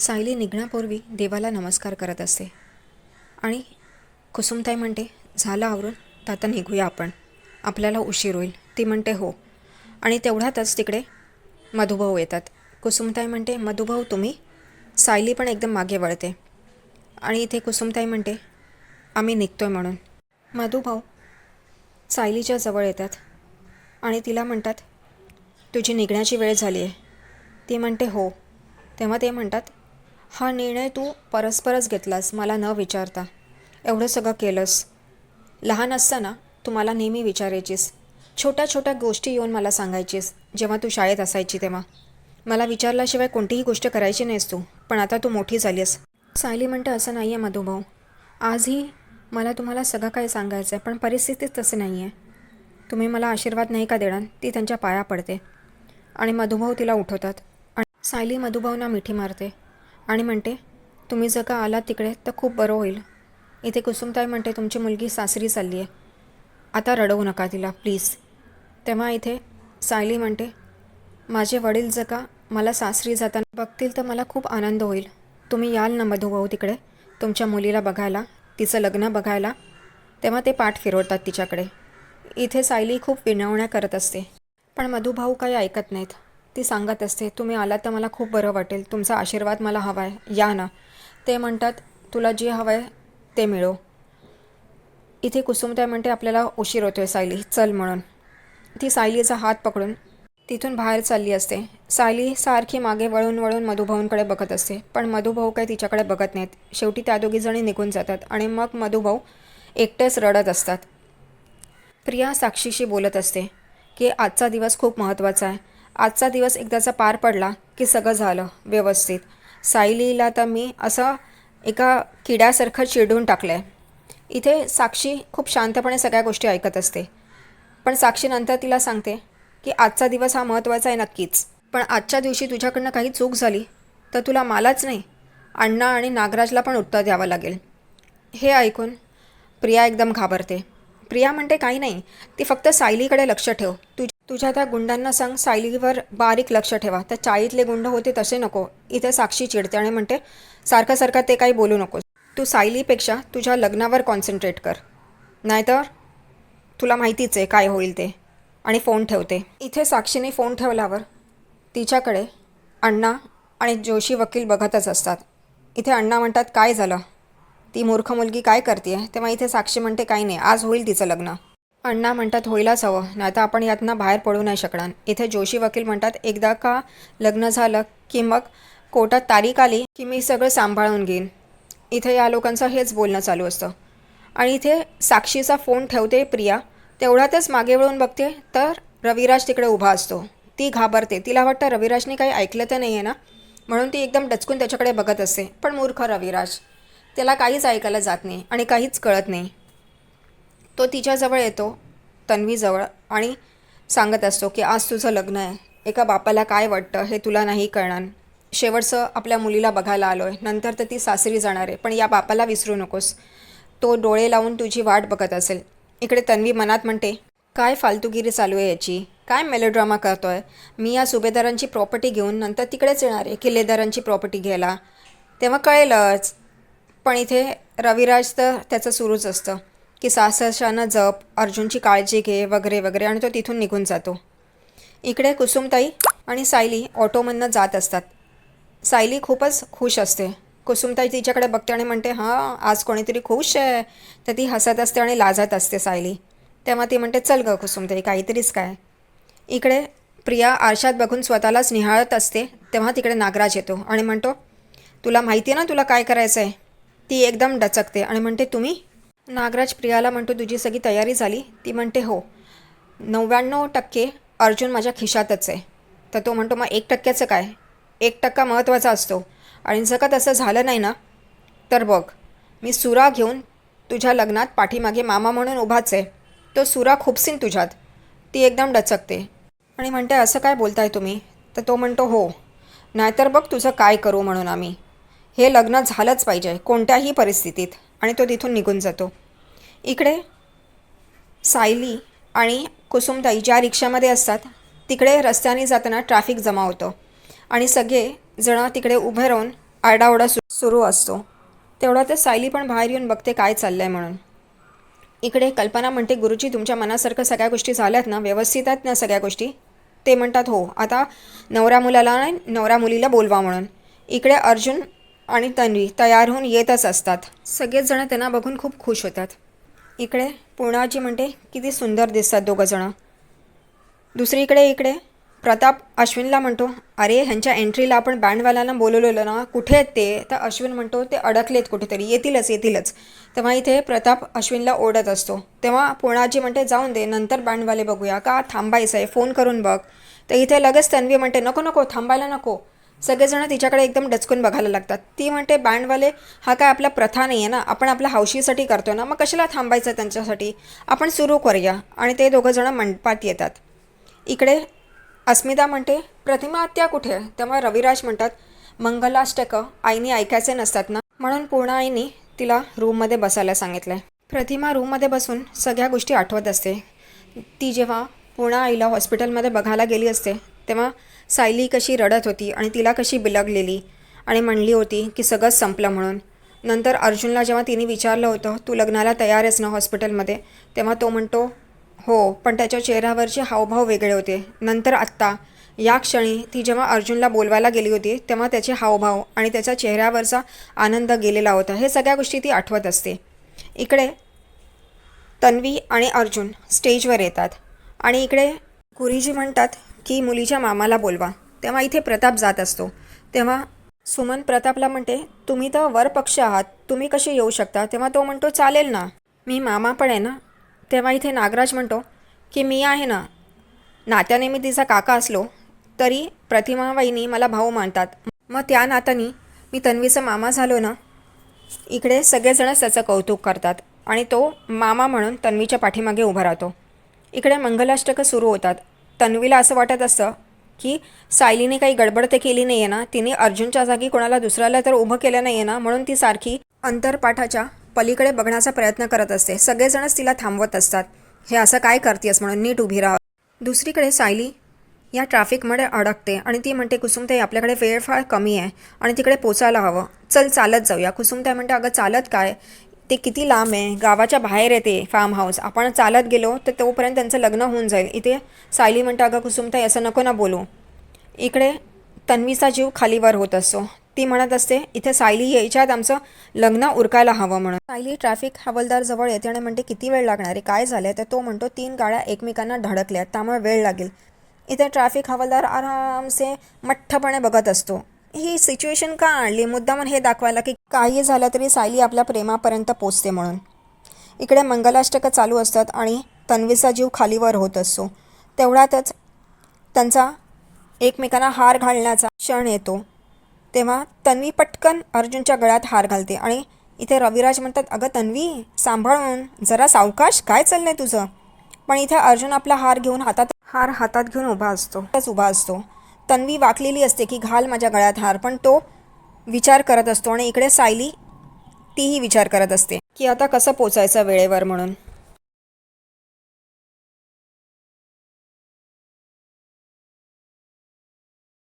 सायली निघण्यापूर्वी देवाला नमस्कार करत असते. आणि कुसुमताई म्हणते झालं आवरून तर आता निघूया आपण. आपल्याला उशीर होईल. ती म्हणते हो. आणि तेवढ्यातच तिकडे मधुभाऊ येतात. कुसुमताई म्हणते मधुभाऊ तुम्ही? सायली पण एकदम मागे वळते. आणि इथे कुसुमताई म्हणते आम्ही निघतोय म्हणून. मधुभाऊ सायलीच्या जवळ येतात. आणि तिला म्हणतात तुझी निघण्याची वेळ झाली आहे ती म्हणते हो. तेव्हा ते म्हणतात हा निर्णय तू परस्परच घेतलास मला न विचारता. एवढं सगळं केलंस. लहान असताना तू मला नेहमी विचारायचीस. छोट्या छोट्या गोष्टी येऊन मला सांगायचीस जेव्हा तू शाळेत असायची तेव्हा. मला विचारल्याशिवाय कोणतीही गोष्ट करायची नाहीस तू पण आता तू मोठी झालीस सायली म्हणते असं नाही आहे मधुभाऊ. आजही मला तुम्हाला सगळं काही सांगायचं आहे पण परिस्थितीच तसं नाही आहे तुम्ही मला आशीर्वाद नाही का देणार? ती त्यांच्या पाया पडते. आणि मधुभाऊ तिला उठवतात. आणि सायली मधुभाऊंना मिठी मारते. आणि म्हणते तुम्ही जर का आलात तिकडे तर खूप बरं होईल. इथे कुसुमताई म्हणते तुमची मुलगी सासरी चालली आहे आता रडवू नका तिला प्लीज. तेव्हा इथे सायली म्हणते माझे वडील जर का मला सासरी जाताना बघतील तर मला खूप आनंद होईल. तुम्ही याल ना मधुभाऊ तिकडे? तुमच्या मुलीला बघायला तिचं लग्न बघायला. तेव्हा ते पाठ फिरवतात तिच्याकडे. इथे सायली खूप विनवण्या करत असते. पण मधुभाऊ काही ऐकत नाहीत. ती सांगत असते तुम्ही आलात तर मला खूप बरं वाटेल तुमचा आशीर्वाद मला हवा आहे या ना. ते म्हणतात तुला जे हवं आहे ते मिळो इथे कुसुमताई म्हणते आपल्याला उशीर होतोय सायली चल म्हणून. ती सायलीचा हात पकडून तिथून बाहेर चालली असते. सायली सारखी मागे वळून वळून मधुभाऊंकडे बघत असते पण मधुभाऊ काही तिच्याकडे बघत नाहीत. शेवटी त्या दोघीजणी निघून जातात आणि मग मधुभाऊ एकटेच रडत असतात. प्रिया साक्षीशी बोलत असते की आजचा दिवस खूप महत्त्वाचा आहे. आजचा दिवस एकदाचा पार पडला की सगळं झालं व्यवस्थित. सायलीला तर मी असं एका किड्यासारखं चिडून टाकलं आहे इथे साक्षी खूप शांतपणे सगळ्या गोष्टी ऐकत असते. पण साक्षी नंतर तिला सांगते की आजचा दिवस हा महत्त्वाचा आहे नक्कीच. पण आजच्या दिवशी तुझ्याकडनं काही चूक झाली तर तुला मलाच नाही. अण्णा आणि नागराजला पण उत्तर द्यावं लागेल. हे ऐकून प्रिया एकदम घाबरते. प्रिया म्हणते काही नाही. ती फक्त सायलीकडे लक्ष ठेव. तुझ्या तुझ्या त्या गुंडांना सांग सायलीवर बारीक लक्ष ठेवा. तर चाळीतले गुंड होते तसे नको. इथे साक्षी चिडते आणि म्हणते सारखं सारखं ते काही बोलू नकोस. तू सायलीपेक्षा तुझ्या लग्नावर कॉन्सन्ट्रेट कर. नाहीतर तुला माहितीच आहे काय होईल ते. आणि फोन ठेवते. इथे साक्षीने फोन ठेवल्यावर तिच्याकडे अण्णा आणि जोशी वकील बघतच असतात. इथे अण्णा म्हणतात काय झालं? ती मूर्ख मुलगी काय करते तेव्हा इथे साक्षी म्हणते काही नाही. आज होईल तिचं लग्न. अण्णा म्हणतात होईलाच हवं नाही तर आपण यातनं बाहेर पडू नाही शकणार. इथे जोशी वकील म्हणतात एकदा का लग्न झालं की मग कोर्टात तारीख आली की मी सगळं सांभाळून घेईन. इथे या लोकांचं हेच बोलणं चालू असतं. आणि इथे साक्षीचा फोन ठेवते प्रिया तेवढ्यातच मागे वळून बघते तर रविराज तिकडे उभा असतो. ती घाबरते. तिला वाटतं रविराजने काही ऐकलं तर नाही आहे ना? म्हणून ती एकदम डचकून त्याच्याकडे बघत असते. पण मूर्ख रविराज त्याला काहीच ऐकायला जात नाही आणि काहीच कळत नाही. तो तिच्याजवळ येतो तन्वीजवळ आणि सांगत असतो की आज तुझं लग्न आहे. एका बापाला काय वाटतं हे तुला नाही कळणार. शेवटचं आपल्या मुलीला बघायला आलो आहे नंतर तर ती सासरी जाणार आहे. पण या बापाला विसरू नकोस. तो डोळे लावून तुझी वाट बघत असेल. इकडे तन्वी मनात म्हणते काय फालतूगिरी चालू आहे याची? काय मेलोड्रामा करतो आहे मी या सुभेदारांची प्रॉपर्टी घेऊन नंतर तिकडेच येणार आहे किल्लेदारांची प्रॉपर्टी घ्यायला. तेव्हा कळेलच. पण इथे रविराज तर त्याचं सुरूच असतं. की सासशानं जप अर्जुनची काळजी घे वगैरे वगैरे आणि तो तिथून निघून जातो. इकडे कुसुमताई आणि सायली ऑटोमधनं जात असतात. सायली खूपच खुश असते. कुसुमताई तिच्याकडे बघते आणि म्हणते हां आज कोणीतरी खुश आहे. तर ती हसत असते आणि लाजत असते सायली. तेव्हा ती म्हणते चल गं कुसुमताई काहीतरीच काय. इकडे प्रिया आरशात बघून स्वतःलाच निहाळत असते तेव्हा तिकडे नागराज येतो आणि म्हणतो तुला माहिती आहे ना तुला काय करायचं आहे ती एकदम डचकते आणि म्हणते तुम्ही नागराज प्रियाला म्हणतो तुझी सगळी तयारी झाली? ती म्हणते हो. नव्याण्णव टक्के अर्जुन माझ्या खिशातच आहे. तर तो म्हणतो मग एक टक्क्याचं काय? एक टक्का महत्त्वाचा असतो. आणि जर का तसं झालं नाही ना? तर बघ मी सुरा घेऊन तुझ्या लग्नात पाठीमागे मामा म्हणून उभाच आहे. तो सुरा खुपसीन तुझ्यात. ती एकदम डचकते. आणि म्हणते असं काय बोलताय तुम्ही? तर तो म्हणतो हो. नाहीतर बघ तुझं काय करू म्हणून आम्ही. हे लग्न झालंच पाहिजे कोणत्याही परिस्थितीत. आणि तो तिथून निघून जातो. इकडे सायली आणि कुसुमताई ज्या रिक्षामध्ये असतात तिकडे रस्त्याने जाताना ट्रॅफिक जमा होतं आणि सगळे जण तिकडे उभे राहून आरडाओरडा सु सुरू असतो. तेवढा तर सायली पण बाहेर येऊन बघते काय चाललं आहे म्हणून. इकडे कल्पना म्हणते गुरुजी तुमच्या मनासारखं सगळ्या गोष्टी झाल्यात ना? व्यवस्थित आहेत ना सगळ्या गोष्टी? ते म्हणतात हो आता नवऱ्या मुलाला आणि नवऱ्या मुलीला बोलवा म्हणून. इकडे अर्जुन आणि तन्वी तयार होऊन येतच असतात. सगळेचजणं त्यांना बघून खूप खुश होतात. इकडे पूर्णाजी म्हणते किती सुंदर दिसतात दोघंजणं दुसरीकडे इकडे प्रताप अश्विनला म्हणतो अरे ह्यांच्या एंट्रीला आपण बँडवाल्यांना बोलवलेलं ना कुठे आहेत ते? तर अश्विन म्हणतो ते अडकलेत कुठेतरी येतीलच येतीलच. तेव्हा इथे प्रताप अश्विनला ओढत असतो. तेव्हा पूर्णाजी म्हणते जाऊन दे नंतर बँडवाले बघूया. का थांबायचं आहे फोन करून बघ. तर इथे लगेच तन्वी म्हणते नको नको थांबायला नको. सगळेजण तिच्याकडे एकदम डचकून बघायला लागतात. ती म्हणते बँडवाले हा काय आपला प्रथा नाही आहे ना? आपण आपल्या हौशीसाठी करतो ना? मग कशाला थांबायचं त्यांच्यासाठी? आपण सुरू करूया. आणि ते दोघंजणं मंडपात येतात. इकडे अस्मिता म्हणते प्रतिमा आत्या कुठे आहे? तेव्हा रविराज म्हणतात मंगलाष्टकं आईने ऐकायचे नसतात ना? म्हणून पूर्ण आईने तिला रूममध्ये बसायला सांगितलं आहे प्रतिमा रूममध्ये बसून सगळ्या गोष्टी आठवत असते. ती जेव्हा पूर्ण आईला हॉस्पिटलमध्ये बघायला गेली असते तेव्हा सायली कशी रडत होती आणि तिला कशी बिलगलेली? आणि म्हणली होती की सगळंच संपलं म्हणून. नंतर अर्जुनला जेव्हा तिने विचारलं होतं तू लग्नाला तयार आहेस ना हॉस्पिटलमध्ये? तेव्हा तो म्हणतो हो पण त्याच्या चेहऱ्यावरचे हावभाव वेगळे होते. नंतर आत्ता या क्षणी ती जेव्हा अर्जुनला बोलवायला गेली होती तेव्हा त्याचे हावभाव आणि त्याच्या चेहऱ्यावरचा आनंद गेलेला होता. हे सगळ्या गोष्टी ती आठवत असते. इकडे तन्वी आणि अर्जुन स्टेजवर येतात. आणि इकडे गुरुजी म्हणतात की मुलीच्या मामाला बोलवा. तेव्हा इथे प्रताप जात असतो. तेव्हा सुमन प्रतापला म्हणते तुम्ही तर वरपक्ष आहात. तुम्ही कसे येऊ शकता? तेव्हा तो म्हणतो चालेल ना. मी मामा पण आहे ना. तेव्हा इथे नागराज म्हणतो की मी आहे ना. नात्याने मी तिचा काका असलो तरी प्रतिमाबाईंनी मला भाऊ मानतात. मग त्या नात्याने मी तन्वीचा मामा झालो ना. इकडे सगळेजणच त्याचं कौतुक करतात आणि तो मामा म्हणून तन्वीच्या पाठीमागे उभा राहतो. इकडे मंगलाष्टकं सुरू होतात. तन्वीला असं वाटत असतं की सायलीने काही गडबड ते केली नाही आहे ना? तिने अर्जुनच्या जागी कोणाला दुसऱ्याला तर उभं केलं नाही आहे ना? म्हणून ती सारखी अंतरपाठाच्या पलीकडे बघण्याचा प्रयत्न करत असते. सगळेजणच तिला थांबवत असतात. हे असं काय करतेस म्हणून? नीट उभी राहा. दुसरीकडे सायली या ट्रॅफिकमध्ये अडकते आणि ती म्हणते कुसुमताई आपल्याकडे वेळ फार कमी आहे आणि तिकडे पोचायला हवं. चल चालत जाऊया. कुसुमताई म्हणते अगं चालत काय? ते किती लांब आहे? गावाच्या बाहेर येते फार्म हाऊस आपण चालत गेलो तर तोपर्यंत त्यांचं लग्न होऊन जाईल. इथे सायली म्हणते अगं कुसुमताई असं नको ना बोलू. इकडे तन्वीचा जीव खालीवर होत असतो. ती म्हणत असते इथे सायली यायच्या आमचं लग्न उरकायला हवं म्हणून. सायली ट्रॅफिक हवालदार जवळ येते आणि म्हणते किती वेळ लागणार आहे? काय झालं तर तो म्हणतो तीन गाड्या एकमेकांना धडकल्यात त्यामुळे वेळ लागेल. इथे ट्रॅफिक हवालदार आरामसे मठ्ठपणे बघत असतो. ही सिच्युएशन का आणली? मुद्दामन हे दाखवायला की काही झालं तरी सायली आपल्या प्रेमापर्यंत पोचते म्हणून. इकडे मंगलाष्टकं चालू असतात आणि तन्वीचा जीव खालीवर होत असतो. तेवढ्यातच त्यांचा एकमेकांना हार घालण्याचा क्षण येतो. तेव्हा तन्वी पटकन अर्जुनच्या गळ्यात हार घालते आणि इथे रविराज म्हणतात अगं तन्वी सांभाळून जरा सावकाश काय चाललंय तुझं? पण इथे अर्जुन आपला हार घेऊन हातात हार हातात घेऊन उभा असतो. तोच उभा असतो. तन्वी वाकलेली असते की घाल माझ्या गळ्यात हार पण तो विचार करत असतो आणि इकडे सायली तीही विचार करत असते की आता कसं पोचायचं वेळेवर म्हणून.